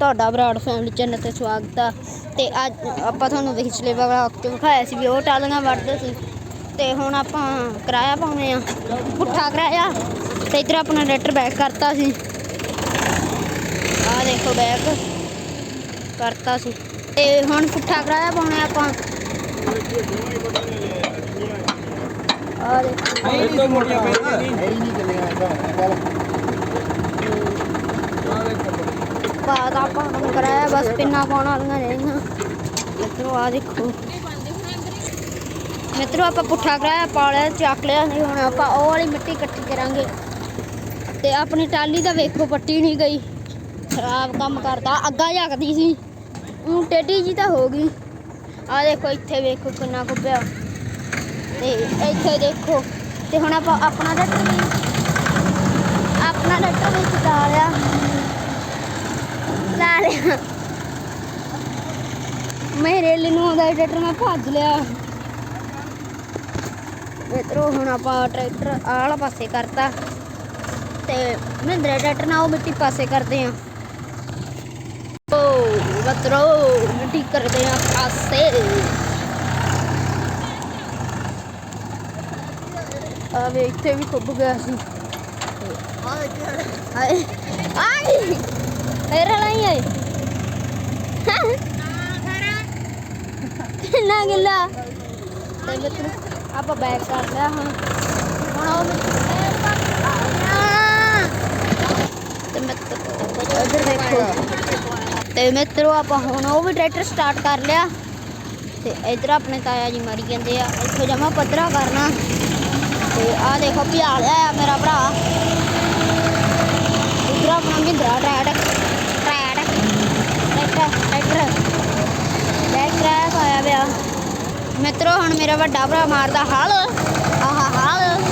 ਤੁਹਾਡਾ Brar family channel ਤੇ ਸਵਾਗਤ ਆ। ਤੇ ਅੱਜ ਆਪਾਂ ਤੁਹਾਨੂੰ ਪਿਛਲੇ ਵਲੌਗ 'ਚ ਵਿਖਾਇਆ ਸੀ ਵੀ ਉਹ ਟਾਲੀਆਂ ਵੱਢਦੇ ਸੀ। ਤੇ ਹੁਣ ਆਪਾਂ ਕਿਰਾਇਆ ਪਾਉਣੇ ਆ, ਪੁੱਠਾ ਕਿਰਾਇਆ। ਤੇ ਇੱਧਰ ਆਪਣਾ ਟਰੈਕਟਰ ਬੈਕ ਕਰਤਾ ਸੀ। ਆਹ ਦੇਖੋ ਬੈਕ ਕਰਤਾ ਸੀ। ਤੇ ਹੁਣ ਪੁੱਠਾ ਕਿਰਾਇਆ ਪਾਉਣੇ ਆਪਾਂ। ਆਹ ਦੇਖੋ। ਇਹ ਤੋਂ ਮੋਟੀਆਂ ਪੈਂਦੀਆਂ ਨਹੀਂ ਨਹੀਂ। ਚੱਲਿਆ ਇਹਦਾ ਬਾਅਦ ਆਪਾਂ ਕੰਮ ਕਰਾਇਆ, ਬਸ ਪਿੰਨਾ ਪਾਉਣ ਵਾਲੀਆਂ ਰਹੀਆਂ ਮਿੱਤਰੋ ਆ ਦੇਖੋ। ਮਿੱਤਰੋ, ਆਪਾਂ ਪੁੱਠਾ ਕਰਾਇਆ ਪਾ ਚੱਕ ਲਿਆ, ਨਹੀਂ ਹੁਣ ਆਪਾਂ ਉਹ ਵਾਲੀ ਮਿੱਟੀ ਇਕੱਠੀ ਕਰਾਂਗੇ। ਤੇ ਆਪਣੀ ਟਾਲੀ ਤਾਂ ਵੇਖੋ, ਪੱਟੀ ਨਹੀਂ ਗਈ। ਖਰਾਬ ਕੰਮ ਕਰਦਾ ਅੱਗਾ ਜਗਦੀ ਸੀ। ਉਹ ਟੇਢੀ ਜੀ ਤਾਂ ਹੋ ਗਈ। ਆ ਦੇਖੋ, ਇੱਥੇ ਵੇਖੋ ਕਿੰਨਾ ਕੁੱਬਿਆ ਤੇ ਇੱਥੇ ਦੇਖੋ। ਤੇ ਹੁਣ ਆਪਾਂ ਆਪਣਾ ਟਰੈਕਟਰ ਵੀ ਆਪਣਾ ਟਰੈਕਟਰ ਵਿੱਚ ਲਾ ਲਿਆ। ਲਾ ਲਿਆ ਮੇਰੇ ਲਈ ਨੂੰ ਆਉਂਦਾ ਟਰੈਕਟਰ ਮੈਂ ਭੱਜ ਲਿਆ। ਮਿੱਤਰੋ ਹੁਣ ਆਪਾਂ ਟਰੈਕਟਰ ਆਹ ਵਾਲਾ ਪਾਸੇ ਕਰਤਾ। ਤੇ ਮਹਿੰਦਰਾ ਟਰੈਕਟਰ ਨਾਲ ਉਹ ਮਿੱਟੀ ਪਾਸੇ ਕਰਦੇ ਆ। ਓ ਮਿੱਤਰੋ ਮਿੱਟੀ ਕਰਦੇ ਆ ਪਾਸੇ। ਆ ਵੇ ਇੱਥੇ ਵੀ ਖੁੱਬ ਗਿਆ ਸੀ। ਆਏ ਆਏ ਨਾ ਗਿੱਲਾ ਤੇ ਮਿੱਤਰ ਆਪਾਂ ਬੈਕ ਕਰ ਲਿਆ ਹੁਣ ਹੁਣ ਉਹ ਤੇ ਮਿੱਤਰ ਉਧਰ ਦੇਖੋ ਤੇ ਮਿੱਤਰੋ ਆਪਾਂ ਹੁਣ ਉਹ ਵੀ ਟਰੈਕਟਰ ਸਟਾਰਟ ਕਰ ਲਿਆ ਤੇ ਇਧਰ ਆਪਣੇ ਤਾਇਆ ਜੀ ਮਾਰੀ ਜਾਂਦੇ ਆ ਇੱਥੋਂ ਜਮਾ ਪੱਧਰਾ ਕਰਨਾ ਤੇ ਆਹ ਦੇਖੋ ਪਿਆ ਲਿਆ ਆ ਮੇਰਾ ਭਰਾ ਇਧਰ ਆਪਣਾ Mahindra track track tractor tractor tractor ਪਿਆ ਮਿੱਤਰੋ, ਹੁਣ ਮੇਰਾ ਵੱਡਾ ਭਰਾ ਮਾਰਦਾ ਹਲ। ਆਹਾ ਹਲ।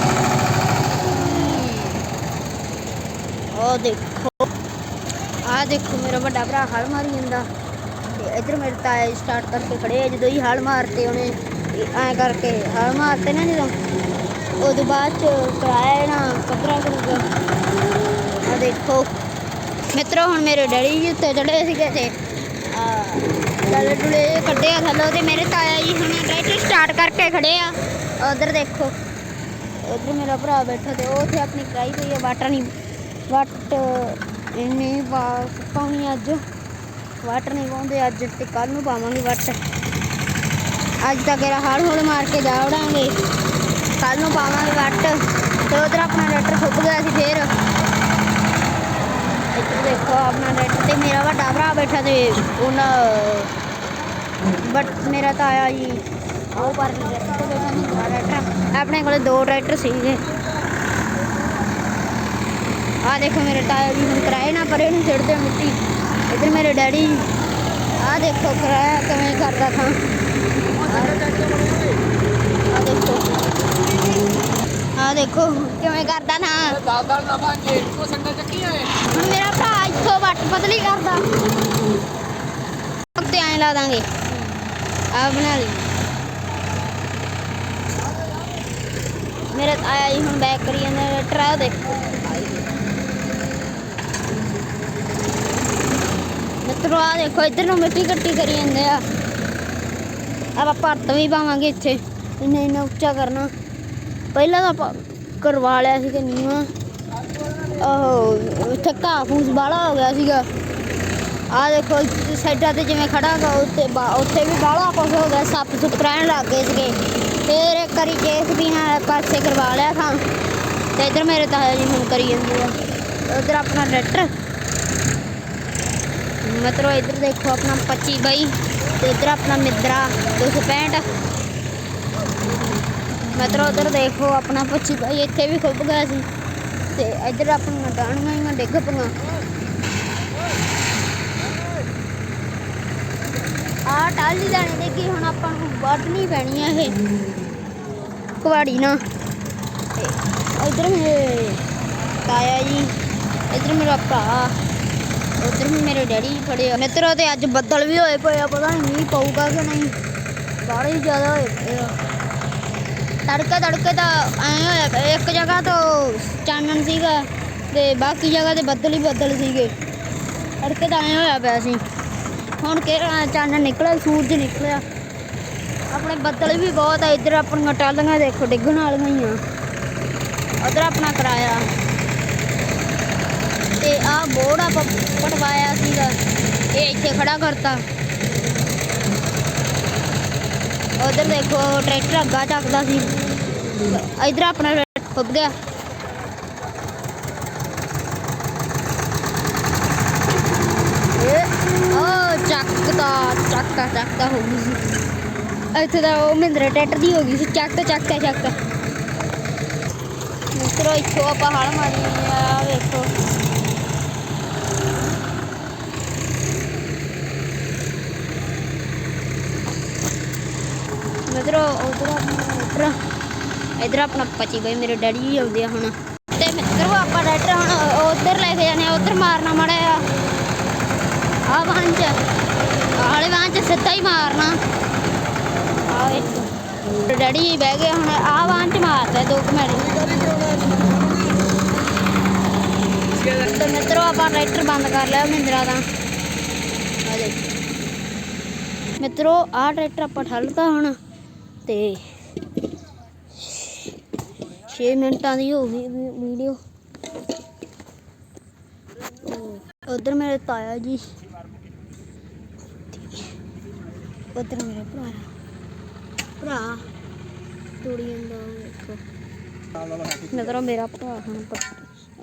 ਉਹ ਦੇਖੋ। ਆ ਦੇਖੋ, ਮੇਰਾ ਵੱਡਾ ਭਰਾ ਹਲ ਮਾਰੀ ਜਾਂਦਾ। ਤੇ ਇਧਰ ਮੇਰੇ ਤਾਇਆ ਸਟਾਰਟ ਕਰਕੇ ਖੜੇ ਆ, ਜਦੋਂ ਹੀ ਹਲ ਮਾਰਤੇ ਉਹਨੇ। ਐ ਕਰਕੇ ਹਲ ਮਾਰਤੇ ਨਾ ਜਦੋਂ। ਉਹਦੇ ਬਾਅਦ ਚ ਕਰਾਇਆ ਨਾ ਪੱਧਰਾ ਕਰੂਗਾ ਆ ਦੇਖੋ। ਮਿੱਤਰੋ, ਹੁਣ ਮੇਰੇ ਡੈਡੀ ਜੀ ਉੱਤੇ ਚੜੇ ਸੀਗੇ ਤੇ ਆ ਡਲੇ ਡੁਲੇ ਕੱਢੇ ਆ ਥੱਲੋਂ ਤੇ ਮੇਰੇ ਤਾਇਆ ਜੀ ਹੁਣ ਟਰੈਕਟਰ ਸਟਾਰਟ ਕਰਕੇ ਖੜੇ ਆ। ਉਧਰ ਦੇਖੋ। ਉਧਰ ਮੇਰਾ ਭਰਾ ਬੈਠਾ ਤੇ ਉਹ ਉੱਥੇ ਆਪਣੀ ਕਰਾਈ ਪਈ ਆ ਵਾਟਰ ਨਹੀਂ ਵੱਟ ਇੰਨੀ ਬਾਸ ਪਾਉਣੀ ਅੱਜ। ਵਾਟਰ ਨਹੀਂ ਪਾਉਂਦੇ ਅੱਜ ਤੇ ਕੱਲ ਨੂੰ ਪਾਵਾਂਗੇ ਵੱਟ ਅੱਜ ਤਾਂ ਇਹਦਾ ਹਲ ਹੁਲ ਮਾਰ ਕੇ ਜਾ ਵੜਾਂਗੇ। ਕੱਲ ਨੂੰ ਪਾਵਾਂਗੇ ਵੱਟ ਤੇ ਉਧਰ ਆਪਣਾ ਟਰੈਕਟਰ ਸੁੱਕ ਗਿਆ ਸੀ ਫੇਰ। ਇੱਧਰ ਦੇਖੋ ਆਪਣਾ ਟਰੈਕਟਰ ਤੇ ਮੇਰਾ ਵੱਡਾ ਭਰਾ ਬੈਠਾ ਤੇ ਉਹਨਾਂ ਬਟ ਮੇਰਾ ਤਾਇਆ ਜੀ ਉਹ ਪਰ ਟਰੈਕਟਰ ਤੇ ਬੈਠਾ ਨਹੀਂ ਟਰੈਕਟਰ ਆਪਣੇ ਕੋਲੇ ਦੋ ਟਰੈਕਟਰ ਸੀਗੇ ਆ ਦੇਖੋ ਮੇਰੇ ਤਾਇਆ ਜੀ ਹੁਣ ਕਿਰਾਏ ਨਾ ਪਰੇ ਨੂੰ ਛੱਡਦੇ ਆ ਮਿੱਟੀ ਇੱਧਰ ਮੇਰੇ ਡੈਡੀ ਆ ਦੇਖੋ ਕਿਰਾਇਆ ਕਿਵੇਂ ਕਰਦਾ ਥਾਂ ਆ ਦੇਖੋ ਆ ਦੇਖੋ, ਕਿਵੇਂ ਕਰਦਾ ਥਾਂ ਦਾਦਾ ਨਾ। ਭਾਂਜੇ ਕੋ ਸੰਡਾ ਚੱਕੀ ਆਏ ਮੇਰਾ ਭਰਾ ਇੱਥੋਂ ਵੱਟ ਪਤਲੀ ਕਰਦਾ। ਤੇ ਐਂ ਲਾ ਦਾਂਗੇ। ਆ ਬਣਾ ਲਈ। ਮੇਰੇ ਤਾਇਆ ਜੀ ਹੁਣ ਬੈਕ ਕਰੀ ਜਾਂਦਾ ਟਰਾ ਦੇਖੋ ਮਿੱਤਰੋ ਆ ਦੇਖੋ, ਇੱਧਰ ਨੂੰ ਮਿੱਟੀ ਕੱਟੀ ਕਰੀ ਜਾਂਦੇ ਆ। ਆਪਾਂ ਭਰਤ ਵੀ ਪਾਵਾਂਗੇ ਇੱਥੇ। ਇੰਨਾ ਇੰਨਾ ਉੱਚਾ ਕਰਨਾ। ਪਹਿਲਾਂ ਤਾਂ ਆਪਾਂ ਕਰਵਾ ਲਿਆ ਸੀ ਕਿ ਨੀਵਾਂ। ਉਹ ਇੱਥੇ ਘਾਹ ਫੂਸ ਬਾਲਾ ਹੋ ਗਿਆ ਸੀਗਾ। ਆ ਦੇਖੋ, ਸਾਈਡਾਂ ਤੇ ਜਿਵੇਂ ਖੜਾ ਗਾ ਉੱਤੇ ਉੱਥੇ ਵੀ ਬਾਲਾ ਕੁਛ ਹੋ ਗਿਆ, ਸੱਪ ਸੁੱਪ ਰਹਿਣ ਲੱਗ ਗਏ ਸੀਗੇ। ਫੇਰ ਇੱਕ ਵਾਰੀ ਕੇਸ ਵੀ ਨਾਲ ਪਾਸੇ ਕਰਵਾ ਲਿਆ ਥਾਂ। ਤੇ ਇੱਧਰ ਮੇਰੇ ਤਾਇਆ ਜੀ ਹੁਣ ਕਰੀ ਜਾਂਦੇ ਆ। ਉਧਰ ਆਪਣਾ ਟਰੈਕਟਰ। ਮਤਲਬ ਇੱਧਰ ਦੇਖੋ ਆਪਣਾ 25 ਬਾਈ ਤੇ ਇੱਧਰ ਆਪਣਾ ਮਿੱਦਰਾ 265 ਮਤਰੋ ਉਧਰ ਦੇਖੋ ਆਪਣਾ 25 ਭਾਈ, ਇੱਥੇ ਵੀ ਖੁੱਬ ਗਿਆ ਸੀ। ਤੇ ਇੱਧਰ ਆਪਣੀਆਂ ਡਾਣੀਆਂ ਹੀ ਡਿੱਗ ਪਈਆਂ। ਆ ਟਾਲੀ ਦਾਣੇ ਦੇ ਕੀ ਹੁਣ ਆਪਾਂ ਨੂੰ ਵੱਢਣੀ ਪੈਣੀ ਆ ਇਹ। ਕੁਵਾੜੀ ਨਾ। ਇੱਧਰ ਮੇਰੇ ਤਾਇਆ ਜੀ, ਇੱਧਰ ਮੇਰਾ ਭਰਾ, ਉੱਧਰ ਵੀ ਮੇਰੇ ਡੈਡੀ ਜੀ ਖੜੇ ਆ। ਮਿੱਤਰੋ, ਤੇ ਅੱਜ ਬੱਦਲ ਵੀ ਹੋਏ ਪਏ ਆ, ਪਤਾ ਨਹੀਂ ਮੀਂਹ ਪਊਗਾ ਕਿ ਨਹੀਂ। ਬਾਹਰ ਹੀ ਜ਼ਿਆਦਾ ਹੋਏ ਪਏ ਆ। ਤੜਕੇ ਤੜਕੇ ਤਾਂ ਐ ਹੋਇਆ ਇੱਕ ਜਗ੍ਹਾ ਤੋਂ ਚਾਨਣ ਸੀਗਾ ਤੇ ਬਾਕੀ ਜਗ੍ਹਾ ਤੇ ਬੱਦਲ ਹੀ ਬੱਦਲ ਸੀਗੇ। ਤੜਕੇ ਤਾਂ ਆਇਆ ਹੋਇਆ ਪਿਆ ਸੀ। ਹੁਣ ਕਿਹੜਾ ਚਾਨਣ ਨਿਕਲਿਆ, ਸੂਰਜ ਨਿਕਲਿਆ। ਆਪਣੇ ਬੱਦਲ ਵੀ ਬਹੁਤ ਆ, ਇੱਧਰ ਆਪਣੀਆਂ ਟਾਲੀਆਂ ਦੇਖੋ, ਡਿੱਗਣ ਵਾਲੀਆਂ ਹੀ ਆ। ਉਧਰ ਆਪਣਾ ਕਿਰਾਇਆ। ਤੇ ਆ ਬੋਰਡ ਆਪਾਂ ਪਟਵਾਇਆ ਸੀਗਾ, ਇਹ ਇੱਥੇ ਖੜਾ ਕਰਤਾ। ਉਧਰ ਦੇਖੋ ਟਰੈਕਟਰ ਅੱਗਾ ਚੱਕਦਾ ਸੀ ਇਧਰ ਆਪਣਾ ਟਰੈਕਟਰ ਫੁੱਬ ਗਿਆ ਇਹ ਉਹ ਚੱਕਦਾ ਚੱਕਦਾ ਚੱਕਦਾ ਹੋ ਗਈ ਸੀ ਇੱਥੇ ਦਾ ਉਹ ਮਹਿੰਦਰਾ ਟਰੈਕਟਰ ਦੀ ਹੋ ਗਈ ਸੀ ਚੱਕ ਚੱਕ ਚੱਕ ਮਿੱਤਰੋ ਇੱਥੋਂ ਆਪਾਂ ਹਲ ਮਾਰੀ ਆ ਵੇਖੋ ਮਿੱਤਰੋ ਉਧਰ ਆਪਣਾ, ਇਧਰ। ਆਪਣਾ ਪਚੀ ਗਏ ਮੇਰੇ ਡੈਡੀ ਜੀ ਆਉਂਦੇ ਆ ਹੁਣ। ਤੇ ਮਿੱਤਰੋ, ਆਪਾਂ ਟਰੈਕਟਰ ਹੁਣ ਉਧਰ ਲੈ ਕੇ ਜਾਣੇ ਆ, ਉਧਰ ਮਾਰਨਾ ਮਾੜਾ ਆ ਆ ਵਾਹਨ ਚ ਆਲੇ ਵਾਹਨ ਸਿੱਧਾ ਹੀ ਮਾਰਨਾ। ਆ ਵੇਖੋ ਡੈਡੀ ਬਹਿ ਗਏ ਹੁਣ, ਆ ਵਾਹਨ ਚ ਮਾਰਦਾ ਦੋ ਕੁ ਮਿੰਟ। ਤੇ ਮਿੱਤਰੋ, ਆਪਾਂ ਟਰੈਕਟਰ ਬੰਦ ਕਰ ਲਿਆ ਮਹਿੰਦਰਾ ਦਾ। ਆ ਦੇਖ। ਮਿੱਤਰੋ ਆ ਟਰੈਕਟਰ ਆਪਾਂ ਠੱਲਤਾ ਹੁਣ। ਤੇ 6 ਮਿੰਟਾਂ ਦੀ ਹੋ ਗਈ ਵੀਡੀਓ। ਉਧਰ ਮੇਰੇ ਤਾਇਆ ਜੀ। ਉਧਰ ਮੇਰੇ ਭਰਾ। ਭਰਾ ਤੋੜੀ ਜਾਂਦਾ ਵੇਖੋ। ਮਿੱਤਰੋ ਮੇਰਾ ਭਰਾ ਹੁਣ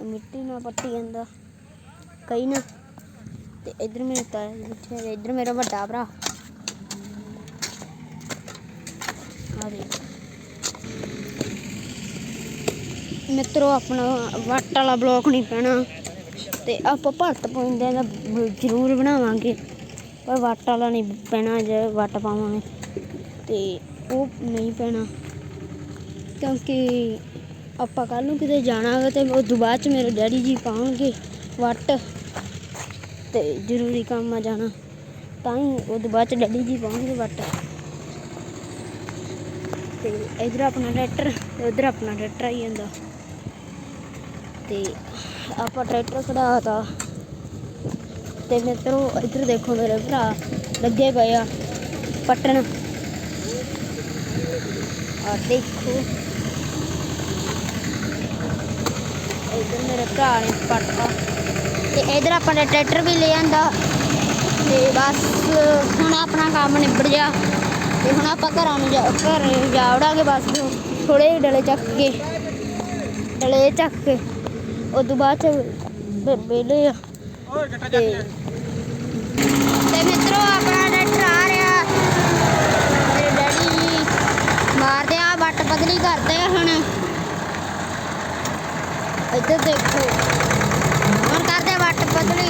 ਮਿੱਟੀ ਨਾਲ ਪੱਟੀ ਜਾਂਦਾ। ਕਈ ਨਾ। ਤੇ ਇਧਰ ਮੇਰੇ ਤਾਇਆ ਜੀ ਇੱਧਰ ਮੇਰਾ ਵੱਡਾ ਭਰਾ ਆ ਦੇਖ ਮਿੱਤਰੋ, ਆਪਣਾ ਵੱਟ ਵਾਲਾ ਬਲੌਕ ਨਹੀਂ ਪੈਣਾ। ਤੇ ਆਪਾਂ ਭਰਤ ਪੁੰਦੇ ਦਾ ਜ਼ਰੂਰ ਬਣਾਵਾਂਗੇ। ਪਰ ਵੱਟ ਵਾਲਾ ਨਹੀਂ ਪੈਣਾ ਜੇ ਵੱਟ ਪਾਵਾਂਗੇ। ਤੇ ਉਹ ਨਹੀਂ ਪੈਣਾ। ਕਿਉਂਕਿ ਆਪਾਂ ਕੱਲ ਨੂੰ ਕਿਤੇ ਜਾਣਾ ਹੋਵੇ ਤੇ ਉਸ ਤੋਂ ਬਾਅਦ ਚ ਮੇਰੇ ਡੈਡੀ ਜੀ ਪਾਉਣਗੇ ਵੱਟ। ਤੇ ਜ਼ਰੂਰੀ ਕੰਮ ਆ ਜਾਣਾ। ਤਾਂ ਹੀ ਉਸ ਤੋਂ ਬਾਅਦ ਚ ਡੈਡੀ ਜੀ ਪਾਉਣਗੇ ਵੱਟ। ਤੇ ਇਧਰ ਆਪਣਾ ਟਰੈਕਟਰ ਤੇ ਉਧਰ ਆਪਣਾ ਟਰੈਕਟਰ ਆਈ ਜਾਂਦਾ। ਤੇ ਆਪਾਂ ਟਰੈਕਟਰ ਖੜਾਤਾ ਤੇ ਮਿੱਤਰੋ ਇੱਧਰ ਦੇਖੋ ਮੇਰੇ ਭਰਾ, ਲੱਗੇ ਪਏ ਆ ਪੱਟਣ। ਆ ਦੇਖੋ। ਇੱਧਰ ਮੇਰੇ ਭਰਾ ਨੇ ਪੱਟਤਾ। ਤੇ ਇਧਰ ਆਪਣਾ ਟਰੈਕਟਰ ਵੀ ਲੈ ਆਂਦਾ ਤੇ ਬਸ, ਹੁਣ ਆਪਣਾ ਕੰਮ ਨਿਬੜ ਜਾ ਤੇ ਹੁਣ ਆਪਾਂ ਘਰਾਂ ਨੂੰ ਜਾ ਘਰ ਜਾ ਵੜਾਂਗੇ ਬਸ ਥੋੜੇ ਜਿਹੇ ਡਲੇ ਚੱਕ ਕੇ ਡਲੇ ਚੱਕ ਕੇ। ਉਸ ਤੋਂ ਬਾਅਦ ਵੇਲੇ ਆ। ਓਏ ਗੱਟਾ ਤੇ ਤੇ ਮਿੱਤਰੋ ਆਪਣਾ ਟਰੈਕਟਰ ਆ ਰਿਹਾ ਮੇਰੇ ਡੈਡੀ ਜੀ ਮਾਰਦੇ ਆ ਵੱਟ ਬਦਲੀ ਕਰਦੇ ਆ ਹੁਣ। ਇੱਧਰ ਦੇਖੋ ਹੁਣ ਕਰਦੇ ਆ ਵੱਟ ਬਦਲੀ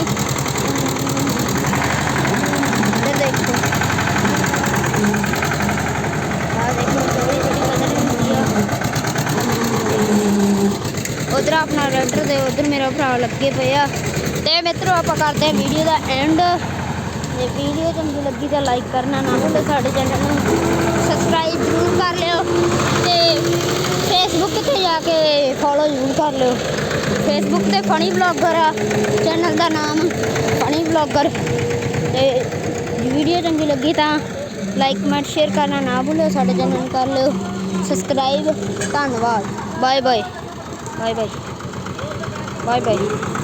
ਇੱਧਰ ਦੇਖੋ ਆ ਦੇਖੋ ਥੋੜੀ ਥੋੜੀ ਬਦਲੀ ਹੁੰਦੀ ਆ ਉਧਰ ਆਪਣਾ ਟਰੈਕਟਰ ਦੇ ਉਧਰ ਮੇਰਾ ਭਰਾ ਲੱਗੇ ਪਏ ਆ। ਤੇ ਮਿੱਤਰੋ, ਆਪਾਂ ਕਰਦੇ ਆ ਵੀਡੀਓ ਦਾ ਐਂਡ ਜੇ ਵੀਡੀਓ ਚੰਗੀ ਲੱਗੀ ਤਾਂ ਲਾਈਕ ਕਰਨਾ ਨਾ ਭੁੱਲੋ ਸਾਡੇ ਚੈਨਲ ਨੂੰ। ਸਬਸਕ੍ਰਾਈਬ ਜ਼ਰੂਰ ਕਰ ਲਿਓ। ਤੇ ਫੇਸਬੁੱਕ ਤੇ ਜਾ ਕੇ ਫੋਲੋ ਜ਼ਰੂਰ ਕਰ ਲਿਓ। ਫੇਸਬੁੱਕ ਤੇ ਫਨੀ ਬਲੌਗਰ ਆ। ਚੈਨਲ ਦਾ ਨਾਮ ਫਨੀ ਬਲੌਗਰ ਤੇ ਵੀਡੀਓ ਚੰਗੀ ਲੱਗੀ ਤਾਂ ਲਾਈਕ ਕਮੈਂਟ ਸ਼ੇਅਰ ਕਰਨਾ ਨਾ ਭੁੱਲਿਓ ਸਾਡੇ ਚੈਨਲ ਨੂੰ ਕਰ ਲਿਓ। ਸਬਸਕ੍ਰਾਈਬ ਧੰਨਵਾਦ। Bye bye bye bye bye bye